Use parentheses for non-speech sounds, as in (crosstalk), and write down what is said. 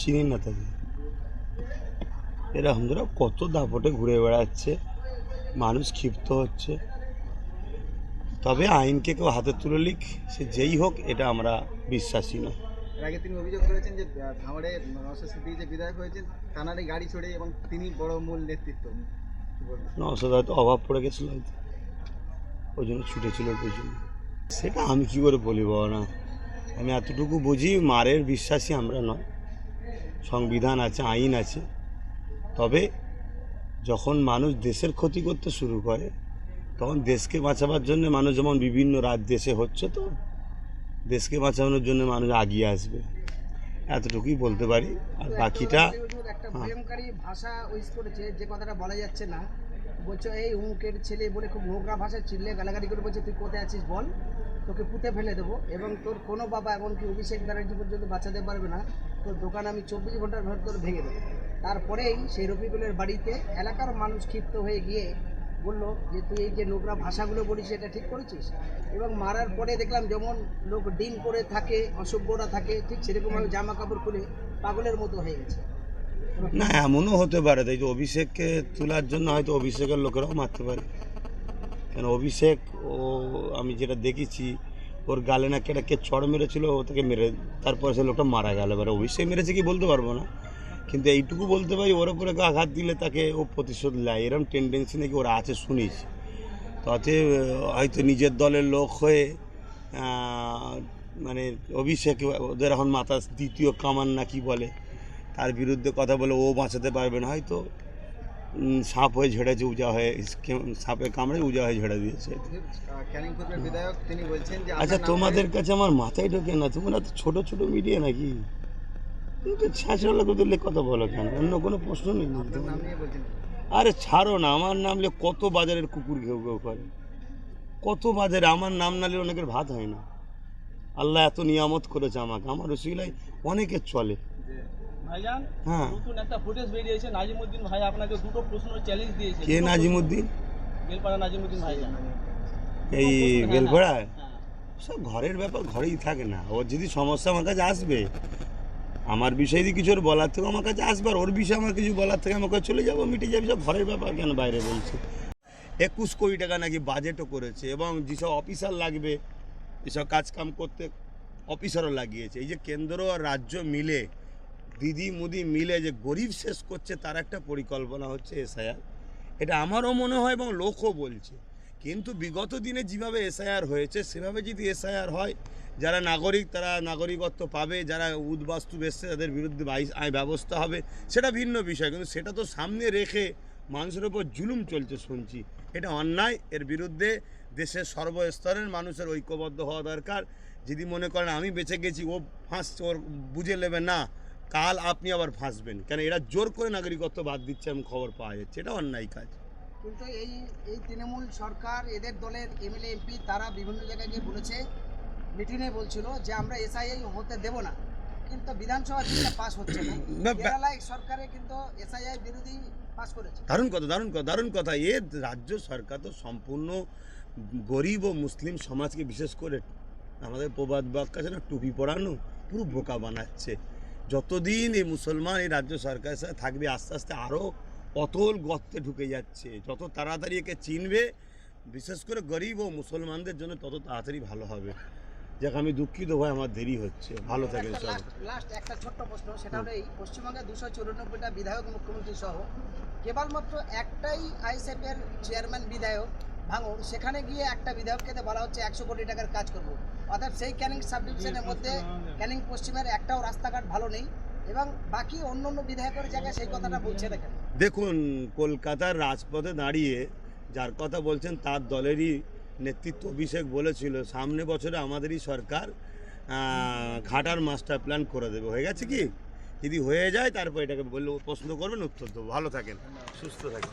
চিনি না তাকে এরকম ধরো কত দাপটে ঘুরে বেড়াচ্ছে মানুষ ক্ষিপ্ত হচ্ছে। তবে আইনকে কেউ হাতে তুলে লিক সে যেই হোক এটা আমরা বিশ্বাসী নয়। আগে তিনি অভিযোগ করেছেন যে ভাঙড়ে নওশাদ সিদ্দিকী যে বিধায়ক হয়েছেন তানারই গাড়ি চড়ে এবং তিনি বড় মূল নেতৃত্ব। নওশাদ হয়তো অভাব পড়ে গেছিল হয়তো। ওই জন্য ছুটেছিল পেছনে সেটা আমি কি করে বলি বাবা না? আমি এতটুকু বুঝি মারের বিশ্বাসী আমরা নয়। সংবিধান আছে আইন আছে। তবে যখন মানুষ দেশের ক্ষতি করতে শুরু করে তখন দেশকে বাঁচাবার জন্য মানুষ যেমন বিভিন্ন রাজ দেশে হচ্ছে তো দেশকে বাঁচানোর জন্য মানুষ আগিয়ে আসবে। এতটুকুই বলতে পারি। আর বাকিটা একটা হ্যাঁ। ভাষা ইউজ করেছে যে কথাটা বলা যাচ্ছে না বলছো, এই উমুকের ছেলে বলে খুব নোংরা ভাষায় চিল্লে গালাগালি করে বলছে, তুই কোথায় আছিস বল? তোকে পুঁতে ফেলে দেবো। এবং তোর কোনো বাবা এমনকি অভিষেক ব্যানার্জি পর্যন্ত বাঁচাতে পারবে না। তোর দোকান আমি চব্বিশ ঘণ্টার ভেতর ভেঙে দেবো। তারপরেই সেই রফিকুলের বাড়িতে এলাকার মানুষ ক্ষিপ্ত হয়ে গিয়ে বলল যে, তুই এই যে নোংরা ভাষাগুলো বলিস, এটা ঠিক করেছিস? এবং মারার পরে দেখলাম যেমন লোক ডিম করে থাকে, অসভ্যরা থাকে, ঠিক সেরকমভাবে জামা কাপড় খুলে পাগলের মতো হয়ে গেছে। না, এমনও হতে পারে। তাই যে অভিষেককে তোলার জন্য হয়তো অভিষেকের লোকেরাও মারতে পারে। কেন অভিষেক, ও, আমি যেটা দেখেছি, ওর গালে না কেটা কে চড় মেরেছিল, ও তাকে মেরে, তারপরে সে লোকটা মারা গেল। এবার অভিষেক মেরেছে কি বলতে পারব না। কিন্তু এইটুকু বলতে পারি, ওর কেউ আঘাত দিলে তাকে ও প্রতিশোধ নেয়। এরকম টেন্ডেন্সি নাকি ওরা আছে শুনিস তাতে হয়তো নিজের দলের লোক হয়ে মানে অভিষেক ওদের এখন মাথা দ্বিতীয় কামান না কি বলে। তার বিরুদ্ধে কথা বলে ও বাঁচাতে পারবে না হয়তো সাপ হয়ে ঝেড়েছে উজা হয়ে সাপে কামড়ে উজা হয়ে ঝেড়ে দিয়েছে। আচ্ছা তোমাদের কাছে আমার মাথায় ঢোকে না তোমরা তো ছোটো ছোটো মিডিয়া নাকি? তুমি তো ছাঁচড়া লোক তুললে কথা বলো কেন? অন্য কোনো প্রশ্ন নেই আরে ছাড়ো না আমার নামলে কত বাজারের কুকুর ঘেউ ঘেউ করে। কত বাজারে আমার নাম নালে অনেকের ভাত হয় না। আল্লাহ এত নিয়ামত করেছে আমাকে আমার রসিলাই অনেকের চলে। ভাইজান হ্যাঁ। নতুন একটা ফুটেজ বেরিয়েছে নাজিমুদ্দিন ভাই আপনাকে দুটো প্রশ্ন চ্যালেঞ্জ দিয়েছে। কে নাজিমুদ্দিন? বেলপাড়া নাজিমুদ্দিন ভাইজান এই হ্যাঁ, বেলপাড়ায় হ্যাঁ। সব ঘরের ব্যাপার ঘরেই থাকে না। ওর যদি সমস্যা আমার কাছে আসবে আমার বিষয়ে যদি কিছু ওর বলার থেকে আমার কাছে আসবে আর ওর বিষয়ে আমার কিছু বলার থেকে আমার কাছে চলে যাব মিটে যাবে সব ঘরের ব্যাপার কেন বাইরে বলছে? একুশ কোটি টাকা নাকি বাজেটও করেছে এবং যেসব অফিসার লাগবে এসব কাজকাম করতে অফিসারও লাগিয়েছে এই যে কেন্দ্র আর রাজ্য মিলে দিদি মুদি মিলে যে গরিব শেষ করছে, তার একটা পরিকল্পনা হচ্ছে এসআইআর। এটা আমারও মনে হয় এবং লোকও বলছে। কিন্তু বিগত দিনে যেভাবে এসআইআর হয়েছে, সেভাবে যদি এসআইআর হয়, যারা নাগরিক, তারা নাগরিকত্ব পাবে, যারা উদ্বাস্তু এসছে তাদের বিরুদ্ধে আইন ব্যবস্থা হবে, সেটা ভিন্ন বিষয়। কিন্তু সেটা তো সামনে রেখে মানুষের ওপর জুলুম চলছে, শুনছি। এটা অন্যায়, এর বিরুদ্ধে দেশের সর্বস্তরের মানুষের ঐক্যবদ্ধ হওয়া দরকার। যদি মনে করেন, আমি বেঁচে গেছি, ও ফাঁস, ওর বুঝে নেবে না কাল আপনি আবার ফাঁসবেন কেন এরা জোর করে নাগরিকত্ব বাদ দিচ্ছে এমন খবর পাওয়া যাচ্ছে। এটা অন্যায় কাজ। কিন্তু এই এই তৃণমূল সরকার এদের দলের এমএলএ এমপি তারা বিভিন্ন জায়গায় গিয়ে বলেছে মিটিংয়ে বলছিল যে আমরা এসআইআই হতে দেব না। কিন্তু বিধানসভা বিলটা পাস হচ্ছে না। (coughs) কেরালায় সরকারে কিন্তু এসআইআই বিরোধী পাস করেছে। দারুণ কথা দারুণ কথা দারুণ কথা। এ রাজ্য সরকার তো সম্পূর্ণ গরিব ও মুসলিম সমাজকে বিশেষ করে আমাদের প্রবাদ বাক্য আছে না টুপি পরানো পুরো বোকা বানাচ্ছে। যতদিন এই মুসলমান এই রাজ্য সরকারের সাথে থাকবে আস্তে আস্তে আরও অতল গর্তে ঢুকে যাচ্ছে। যত তাড়াতাড়ি একে চিনবে বিশেষ করে গরিব ও মুসলমানদের জন্য তত তাড়াতাড়ি ভালো হবে। যাক আমি দুঃখিত ভাই আমার দেরি হচ্ছে। ভালো থাকেন সব লাস্ট একটা ছোট্ট প্রশ্ন সেটা হলো এই পশ্চিমবঙ্গে দুশো চুরানব্বইটা বিধায়ক মুখ্যমন্ত্রী সহ কেবলমাত্র একটাই আইএসএফ এর চেয়ারম্যান বিধায়ক ভাঙুন সেখানে গিয়ে একটা বিধায়ককে বলা হচ্ছে একশো কোটি টাকার কাজ করব। অর্থাৎ সেই ক্যানিং সাব ডিভিশনের মধ্যে ক্যানিং পশ্চিমের একটাও রাস্তাঘাট ভালো নেই এবং বাকি অন্য অন্য বিধায়কের জায়গায় সেই কথাটা বলছে না কেন দেখুন কলকাতার রাজপথে দাঁড়িয়ে যার কথা বলছেন তার দলেরই নেতৃত্ব অভিষেক বলেছিল সামনে বছরে আমাদেরই সরকার ঘাটার মাস্টার প্ল্যান করে দেবে। হয়ে গেছে কি? যদি হয়ে যায় তারপর এটাকে বললে প্রশ্ন করবেন উত্তর দেবো। ভালো থাকেন সুস্থ থাকেন।